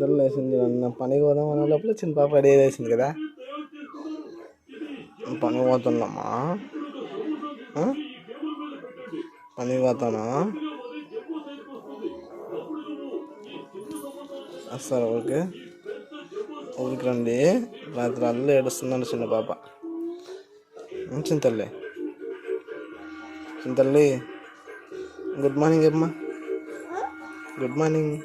చింతలు లేచింది అన్న పని పోదాం అన్న లోపల చిన్న పాప రెడీ వేసింది కదా. పని పోతున్నామా? పని పోతానా? వస్తారు ఓకే ఊరికి రండి. రాత్రి అల్లు ఏడుస్తున్నాను చిన్న పాప. చింతల్లి. చింతల్లి గుడ్ మార్నింగ్ అమ్మా. Good morning.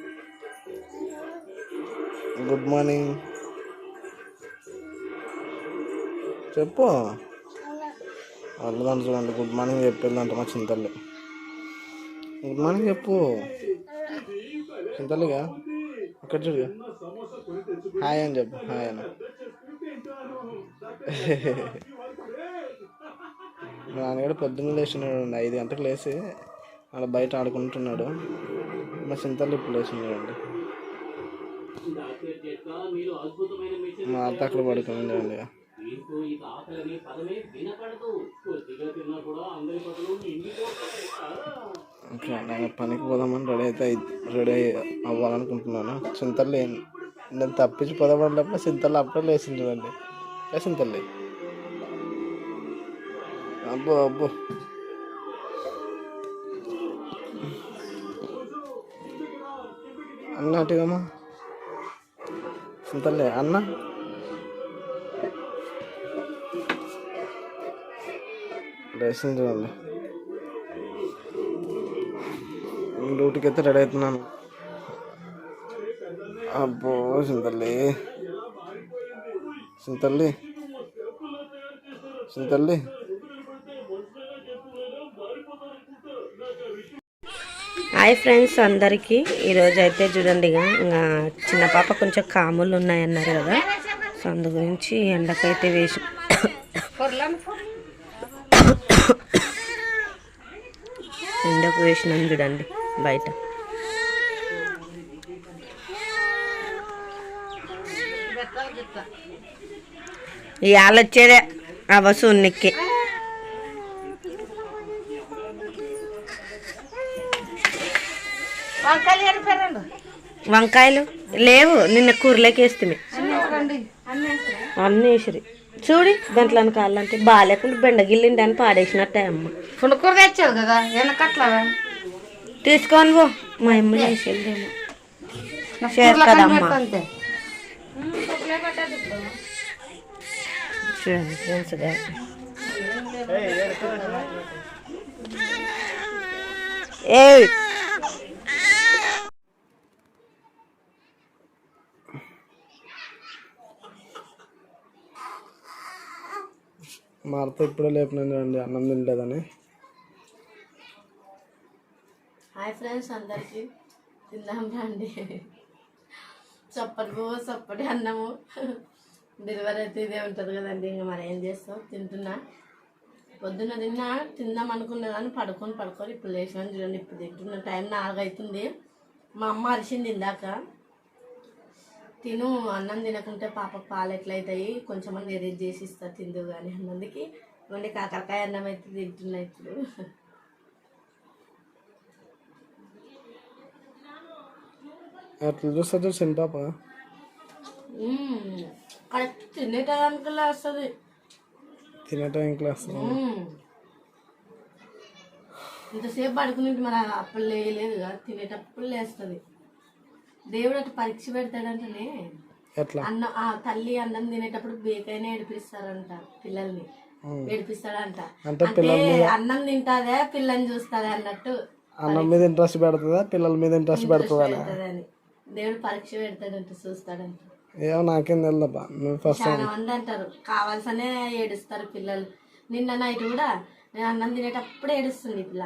గుడ్ మార్నింగ్ చెప్పు. వాళ్ళదాన్ని చూడండి గుడ్ మార్నింగ్ చెప్పేదంట మా చింతల్లి. గుడ్ మార్నింగ్ చెప్పు. చింతల్లిగా? ఇక్కడ చూడు. హాయ్ అని చెప్పు. హాయ్ అని మా నాన్నగారు పొద్దున్న లేచినాడు అండి. ఐదు గంటలకు లేచి అక్కడ బయట ఆడుకుంటున్నాడు. మా చింతల్లి ఇప్పుడు లేచినాడండి. మా అత్త అక్కడ ఓకే నేను పనికి పోదామని రెడీ అయితే రెడీ అవ్వాలనుకుంటున్నాను. చింతల్లి నేను తప్పించి పోదామన్నప్పుడు చింతల్లి అప్పుడే లేచింది చూడండి ఏ చింతల్లి అబ్బో అబ్బో. అన్నట్టుగమ్మా చింతల్లి అన్న. లైసెన్స్ చూడండి డ్యూటీకి అయితే రెడీ అవుతున్నాను. అబ్బో సింతల్లి సింతల్లి సింతల్లి హాయ్ ఫ్రెండ్స్ అందరికీ. ఈరోజు అయితే చూడండి ఇక ఇంకా చిన్న పాప కొంచెం కాములు ఉన్నాయన్నారు కదా. సో అందు గురించి ఎండకైతే వేసి ఎండకు వేసినాం చూడండి బయట. ఇవాళ వచ్చేదే ఆ బస్సు వంకాయలు లేవు నిన్న కూరలోకి వేస్తుంది. అన్నీ వేసిరి చూడి దాంట్లో కావాలంటే బాగాలేకుండా బెండగిల్లిండి అని పాడేసినట్టే అమ్మ. పుణుకూర తెచ్చావు కదా వెనకట్లా తీసుకొని పో. మా అమ్మ చేసేదేమో చేస్తుందమ్మా అంతే. చూడండి ఫ్రెండ్స్గా మా అత్త ఇప్పుడే లేపినాను అండి అన్నం తినలేదని. హాయ్ ఫ్రెండ్స్ అందరికి తిందాం రండి. చప్పటి చప్పటి అన్నము. డెలివరీ అయితే ఇదే ఉంటుంది కదండి ఇంకా మరి ఏం చేస్తాం? తింటున్నా. పొద్దున్న తిన్నా తిందాం అనుకున్నా కానీ పడుకొని పడుకొని ఇప్పుడు లేచినాను చూడండి ఇప్పుడు తింటున్న టైం నాలుగు అవుతుంది మా అమ్మ అరిసింది ఇందాక. తిను అన్నం తినకుంటే పాప పాలు ఎట్లయితాయి? కొంచెం ఎరేజ్ చేసి ఇస్తా తిందు కానీ అన్నందుకి. ఇవ్వండి కాకరకాయ అన్నం అయితే తింటున్నా ఇప్పుడు. అట్లా చూస్తే చూసి పాప. కరెక్ట్ తినేటానికల్లా వస్తుంది. తినే టైం క్లాస్ మ్మ్. ఇంతసేపు పడుకుని మరి అప్పుడు లేయలేదు కదా తినేటప్పుడు లేస్తుంది. దేవుడు అటు పరీక్ష పెడతాడంటనే. ఎట్లా? అన్నం ఆ తల్లి అన్నం తినేటప్పుడు బేకైనా ఏడిపిస్తారంట పిల్లల్ని. ఏడిపిస్తాడంట. అంటే అన్నం తింటాదే పిల్లని చూస్తుంది అన్నట్టు అన్నం మీద ఇంట్రెస్ట్ పెడుతుందా పిల్లల మీద ఇంట్రెస్ట్ పెడుతుందా దేవుడు పరీక్ష పెడతాడంట చూస్తాడంట. ఏమో నాకేం నువ్వు ఫస్ట్ చాలా మంది అంటారు కావాల్సనే ఏడుస్తారు పిల్లలు. నిన్న నైట్ కూడా నేను అన్నం తినేటప్పుడు ఏడుస్తుంది పిల్ల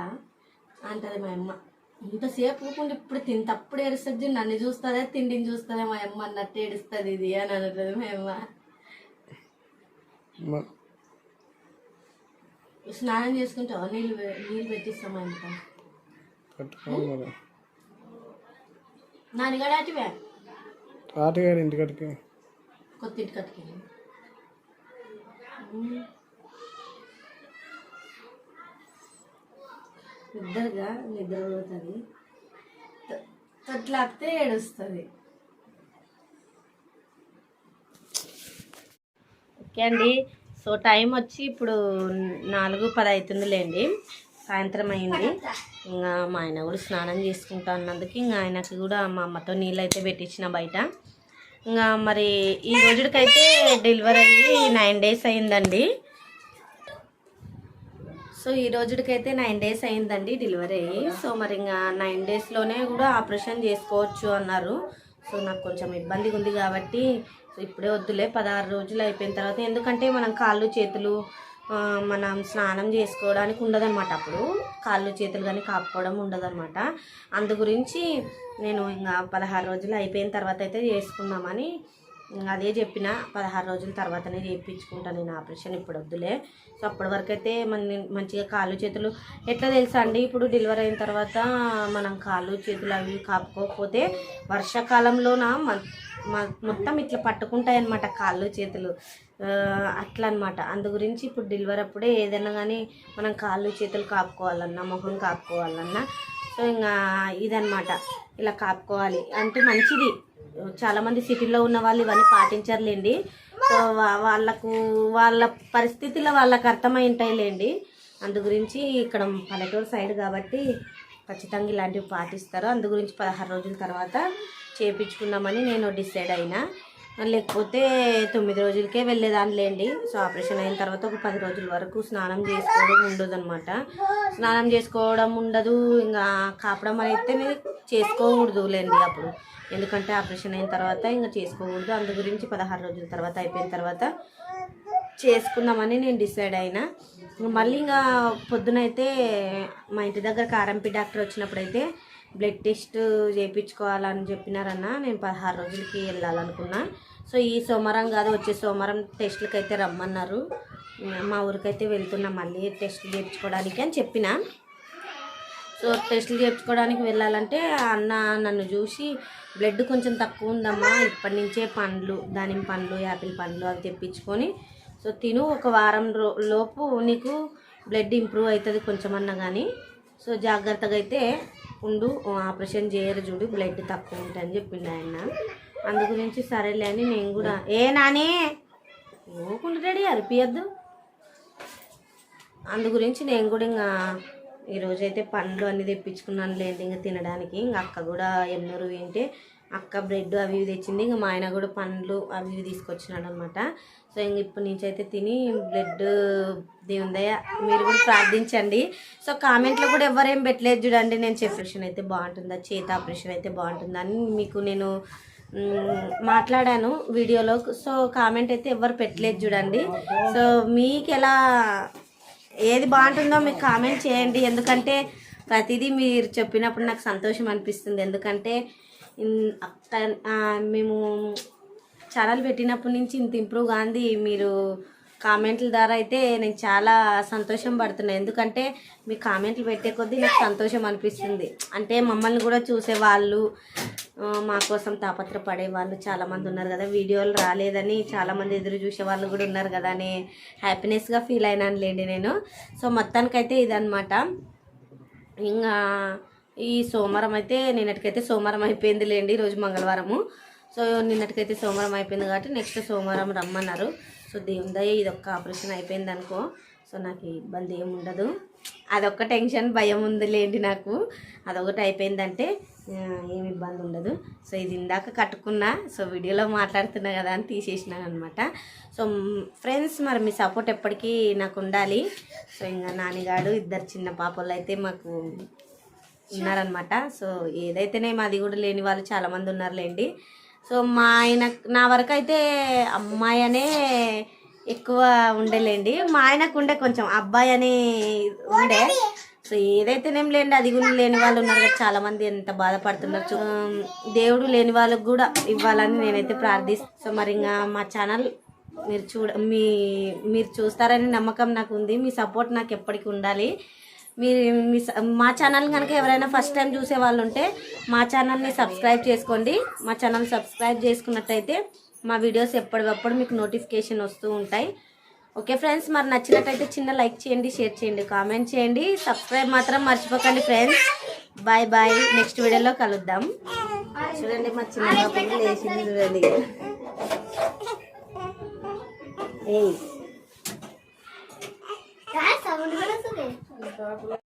అంటది మా అమ్మ. ఇంతసేపు ఊరుకుంటే ఇప్పుడు తింటప్పుడు ఏడుస్తుంది నన్ను చూస్తుందే తిండిని చూస్తుందే మా అమ్మ అన్నట్టు ఏడుస్తుంది ఇది అని అంటది మా అమ్మ. స్నానం చేసుకుంటావా నీళ్ళు నీళ్ళు పెట్టిస్తాం మా ఇంట్లో? పెట్టుకోవాలి మరి. నాన్నగాడు అటువే ఆటగాడు ఇంటికాడికి. కొత్త ఇంటి నిద్రగా నిద్రపోతుంది. తొట్లాపితే ఏడుస్తుంది. ఓకే అండి. సో టైం వచ్చి ఇప్పుడు నాలుగు పది అవుతుందిలేండి సాయంత్రం అయింది. ఇంకా మా ఆయన కూడా స్నానం చేసుకుంటా అన్నందుకు ఇంకా ఆయనకి కూడా మా అమ్మతో నీళ్ళు అయితే పెట్టించిన బయట. ఇంకా మరి ఈ రోజుకైతే డెలివరీ అయ్యి నైన్ డేస్ అయిందండి. సో ఈ రోజుకైతే నైన్ డేస్ అయిందండి డెలివరీ. అయ్యి సో మరి ఇంకా నైన్ డేస్లోనే కూడా ఆపరేషన్ చేసుకోవచ్చు అన్నారు. సో నాకు కొంచెం ఇబ్బందిగా ఉంది కాబట్టి సో ఇప్పుడే వద్దులే. పదహారు రోజులు అయిపోయిన తర్వాత ఎందుకంటే మనం కాళ్ళు చేతులు మనం స్నానం చేసుకోవడానికి ఉండదన్నమాట అప్పుడు. కాళ్ళు చేతులు కానీ కాపుకోవడం ఉండదన్నమాట. అందు గురించి నేను ఇంకా పదహారు రోజులు అయిపోయిన తర్వాత అయితే చేసుకుందామని అదే చెప్పిన పదహారు రోజుల తర్వాతనే చేయించుకుంటాను నేను ఆపరేషన్ ఇప్పుడు వద్దులే. సో అప్పటి వరకు అయితే మన మంచిగా కాళ్ళు చేతులు ఎట్లా తెలుసా అండి? ఇప్పుడు డెలివరీ అయిన తర్వాత మనం కాళ్ళు చేతులు అవి కాపుకోకపోతే వర్షాకాలంలోన మ- మొత్తం ఇట్లా పట్టుకుంటాయి అన్నమాట కాళ్ళు చేతులు. అట్లా అనమాట అందు గురించి ఇప్పుడు డెలివరీ అప్పుడే ఏదైనా కానీ మనం కాళ్ళు చేతులు కాపుకోవాలన్నా ముఖం కాపుకోవాలన్నా సో ఇంకా ఇదనమాట ఇలా కాపుకోవాలి అంటే మంచిది. చాలామంది సిటీలో ఉన్న వాళ్ళు ఇవన్నీ పాటించర్లేండి. సో వాళ్ళకు వాళ్ళ పరిస్థితుల్లో వాళ్ళకి అర్థమై ఉంటాయిలేండి అందు గురించి ఇక్కడ పల్లెటూరు సైడ్ కాబట్టి ఖచ్చితంగా ఇలాంటివి పాటిస్తారు. అందు గురించి పదహారు రోజుల తర్వాత చేపించుకుందామని నేను డిసైడ్ అయినా. లేకపోతే తొమ్మిది రోజులకే వెళ్ళేదానిలేండి. సో ఆపరేషన్ అయిన తర్వాత ఒక పది రోజుల వరకు స్నానం చేసుకోవడం ఉండదు అనమాట స్నానం చేసుకోవడం ఉండదు. ఇంకా కాపడం అయితే చేసుకోకూడదు లేండి అప్పుడు. ఎందుకంటే ఆపరేషన్ అయిన తర్వాత ఇంకా చేసుకోకూడదు. అందు గురించి పదహారు రోజుల తర్వాత అయిపోయిన తర్వాత చేసుకుందామని నేను డిసైడ్ అయినా. మళ్ళీ ఇంకా పొద్దునైతే మా ఇంటి దగ్గర కారంపి డాక్టర్ వచ్చినప్పుడైతే బ్లడ్ టెస్ట్ చేయించుకోవాలని చెప్పినారన్న. నేను పదహారు రోజులకి వెళ్ళాలనుకున్నా. సో ఈ సోమవారం కాదు వచ్చే సోమవారం టెస్ట్లకి అయితే రమ్మన్నారు. మా ఊరికైతే వెళ్తున్నా మళ్ళీ టెస్ట్ చేయించుకోవడానికి అని చెప్పిన. సో టెస్టులు చేయించుకోవడానికి వెళ్ళాలంటే అన్న నన్ను చూసి బ్లడ్ కొంచెం తక్కువ ఉందమ్మా ఇప్పటి నుంచే పండ్లు దానిమ్మ పండ్లు యాపిల్ పండ్లు అవి తెప్పించుకొని సో తిను ఒక వారం లోపు నీకు బ్లడ్ ఇంప్రూవ్ అవుతుంది కొంచెమన్నా కానీ సో జాగ్రత్తగా అయితే ఉండు ఆపరేషన్ చేయరు చూడు బ్లడ్ తక్కువ ఉంటుందని చెప్పిండు ఆయన. అందు గురించి సరేలే అని నేను కూడా ఏ నాని ఊకుండా రెడీ అరిపియద్దు. అందు గురించి నేను కూడా ఇంకా ఈరోజు అయితే పండ్లు అన్నీ తెప్పించుకున్నాను లేండి ఇంకా తినడానికి. ఇంకా అక్క కూడా ఎన్నూరు ఏంటి అక్క బ్రెడ్ అవి ఇవి తెచ్చింది. ఇంకా మా ఆయన కూడా పండ్లు అవి ఇవి తీసుకొచ్చినాడు అనమాట సో ఇంక ఇప్పటి నుంచి అయితే తిని బ్లడ్ దేవుందయ్య మీరు కూడా ప్రార్థించండి. సో కామెంట్లో కూడా ఎవరేం పెట్టలేదు చూడండి. నేను ఆపరేషన్ అయితే బాగుంటుందా? చేత ఆపరేషన్ అయితే బాగుంటుందా అని మీకు నేను మాట్లాడాను వీడియోలో. సో కామెంట్ అయితే ఎవరు పెట్టలేదు చూడండి. సో మీకు ఎలా ఏది బాగుంటుందో మీకు కామెంట్ చేయండి. ఎందుకంటే ప్రతిదీ మీరు చెప్పినప్పుడు నాకు సంతోషం అనిపిస్తుంది. ఎందుకంటే మేము ఛానల్ పెట్టినప్పటి నుంచి ఇంత ఇంప్రూవ్ కాంది మీరు కామెంట్ల ద్వారా అయితే నేను చాలా సంతోషం పడుతున్నాను ఎందుకంటే మీ కామెంట్లు పెట్టే కొద్దీ నాకు సంతోషం అనిపిస్తుంది. అంటే మమ్మల్ని కూడా చూసేవాళ్ళు మా కోసం తాపత్రపడే వాళ్ళు చాలామంది ఉన్నారు కదా. వీడియోలు రాలేదని చాలామంది ఎదురు చూసే వాళ్ళు కూడా ఉన్నారు కదా అని హ్యాపీనెస్గా ఫీల్ అయినాను లేండి నేను. సో మొత్తానికైతే ఇదనమాట ఇంకా ఈ సోమవారం అయితే నిన్నటికైతే సోమవారం అయిపోయింది లేండి ఈరోజు మంగళవారము. సో నిన్నటికైతే సోమవారం అయిపోయింది కాబట్టి నెక్స్ట్ సోమవారం రమ్మన్నారు. సో దేవుని దయ ఇది ఒక్క ఆపరేషన్ అయిపోయింది అనుకో. సో నాకు ఇబ్బంది ఏమి ఉండదు. అదొక్క టెన్షన్ భయం ఉంది లేండి నాకు. అదొకటి అయిపోయిందంటే ఏమి ఇబ్బంది ఉండదు. సో ఇది ఇందాక కట్టుకున్నా సో వీడియోలో మాట్లాడుతున్నా కదా అని తీసేసినాను అనమాట. సో ఫ్రెండ్స్ మరి మీ సపోర్ట్ ఎప్పటికీ నాకు ఉండాలి. సో ఇంకా నాన్నగాడు ఇద్దరు చిన్న పాపలు అయితే మాకు ఉన్నారనమాట. సో ఏదైతేనే మాది కూడా లేని వాళ్ళు చాలామంది ఉన్నారులేండి. సో మా ఆయన నా వరకు అయితే అమ్మాయి అనే ఎక్కువ ఉండేలేండి. మా ఆయనకు ఉండే కొంచెం అబ్బాయి అని ఉండే. సో ఏదైతేనేం లేండి అది కూడా లేని వాళ్ళు ఉన్నారు కదా చాలా మంది ఎంత బాధపడుతున్నారు దేవుడు లేని వాళ్ళకు కూడా ఇవ్వాలని నేనైతే ప్రార్థిస్తాను సో మరి ఇంకా మా ఛానల్ మీరు చూడ మీ మీరు చూస్తారని నమ్మకం నాకు ఉంది. మీ సపోర్ట్ నాకు ఎప్పటికీ ఉండాలి. మీరు మీ స- మా ఛానల్ కనుక ఎవరైనా ఫస్ట్ టైం చూసే వాళ్ళు ఉంటే మా ఛానల్ని సబ్స్క్రైబ్ చేసుకోండి. మా ఛానల్ సబ్స్క్రైబ్ చేసుకున్నట్టయితే మా వీడియోస్ ఎప్పటికప్పుడు మీకు నోటిఫికేషన్ వస్తూ ఉంటాయి. ఓకే ఫ్రెండ్స్ మరి నచ్చినట్టయితే చిన్న లైక్ చేయండి షేర్ చేయండి కామెంట్ చేయండి. సబ్స్క్రైబ్ మాత్రం మర్చిపోకండి ఫ్రెండ్స్ బాయ్ బాయ్ నెక్స్ట్ వీడియోలో కలుద్దాం. చూడండి మా చిన్న లేచింది చూడండి. ఏయ్ Tá,